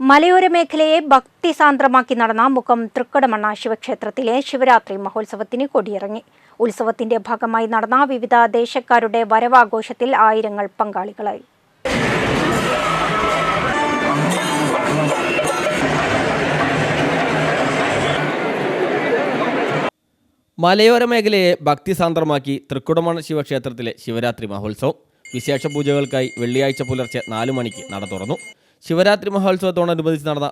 മലയോര മേഖലയെ ഭക്തിസാന്ദ്രമാക്കി നടന്ന മുഖം തൃക്കടമണ്ണ ശിവക്ഷേത്രത്തിലെ ശിവരാത്രി മഹോത്സവത്തിന് കൊടിയിറങ്ങി. ഉത്സവത്തിന്റെ ഭാഗമായി നടന്ന വിവിധ ദേശക്കാരുടെ വരവാഘോഷത്തിൽ ആയിരങ്ങൾ പങ്കാളികളായി. മലയോര മേഖലയെ ഭക്തിസാന്ദ്രമാക്കി തൃക്കുടമണ ശിവക്ഷേത്രത്തിലെ ശിവരാത്രി മഹോത്സവം. വിശേഷ പൂജകൾക്കായി വെള്ളിയാഴ്ച പുലർച്ചെ നാലു മണിക്ക് നട തുറന്നു. ശിവരാത്രി മഹോത്സവത്തോടനുബന്ധിച്ച് നടന്ന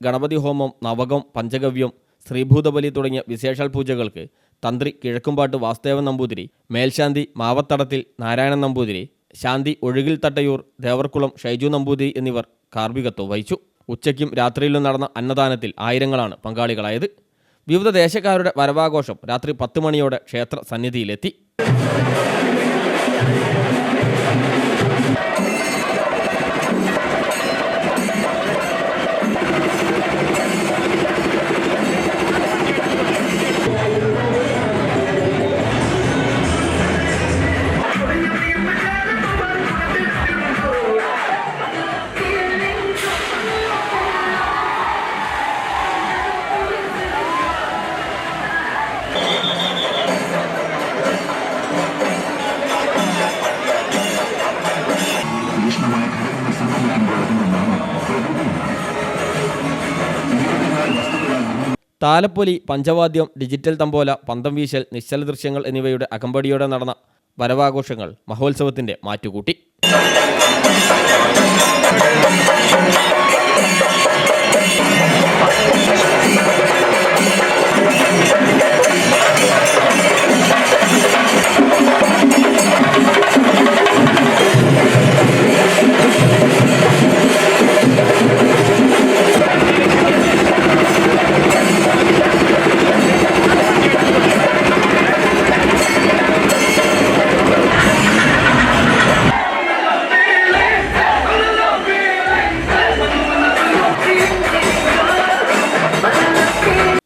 ഗണപതി ഹോമം നവകം പഞ്ചഗവ്യം ശ്രീഭൂതബലി തുടങ്ങിയ വിശേഷാൽ പൂജകൾക്ക് തന്ത്രി കിഴക്കുംപാട്ട് വാസുദേവൻ നമ്പൂതിരി മേൽശാന്തി മാവത്തടത്തിൽ നാരായണൻ നമ്പൂതിരി ശാന്തി ഒഴുകിൽ തട്ടയൂർ ദേവർക്കുളം ഷൈജു നമ്പൂതിരി എന്നിവർ കാർമ്മികത്വം വഹിച്ചു. ഉച്ചയ്ക്കും രാത്രിയിലും നടന്ന അന്നദാനത്തിൽ ആയിരങ്ങളാണ് പങ്കാളികളായത്. വിവിധ ദേശക്കാരുടെ വരവാഘോഷം രാത്രി പത്ത് മണിയോടെ ക്ഷേത്ര സന്നിധിയിലെത്തി. താലപ്പൊലി പഞ്ചവാദ്യം ഡിജിറ്റൽ തമ്പോല പന്തം വീശൽ നിശ്ചല ദൃശ്യങ്ങൾ എന്നിവയുടെ അകമ്പടിയോടെ നടന്ന വരവാഘോഷങ്ങൾ മഹോത്സവത്തിന്റെ മാറ്റുകൂട്ടി.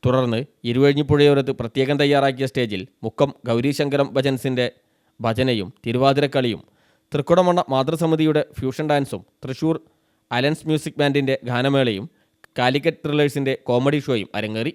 തുടർന്ന് ഇരുവഴിഞ്ഞിപ്പുഴയോരത്ത് പ്രത്യേകം തയ്യാറാക്കിയ സ്റ്റേജിൽ മുക്കം ഗൗരീശങ്കരം ഭജൻസിന്റെ ഭജനയും തിരുവാതിരക്കളിയും തൃക്കുടമണ്ണ മാതൃസമിതിയുടെ ഫ്യൂഷൻ ഡാൻസും Thrissur Allen's music ബാൻഡിന്റെ ഗാനമേളയും Calicut ത്രില്ലേഴ്സിന്റെ comedy ഷോയും അരങ്ങേറി.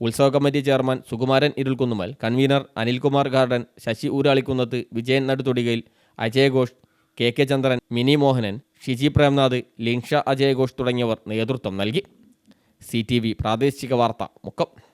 ഉത്സവ committee chairman Sukumaran ഇരുൾക്കുന്നുമൽ convener Anilkumar garden Sasi ഊരാളിക്കുന്നത്ത് Vijayan നടുതൊടികയിൽ അജയഘോഷ് K K ചന്ദ്രൻ മിനി മോഹനൻ ഷിജി പ്രേംനാഥ് ലിൻഷ അജയഘോഷ് തുടങ്ങിയവർ നേതൃത്വം നൽകി. സി പ്രാദേശിക വാർത്ത മുക്കം.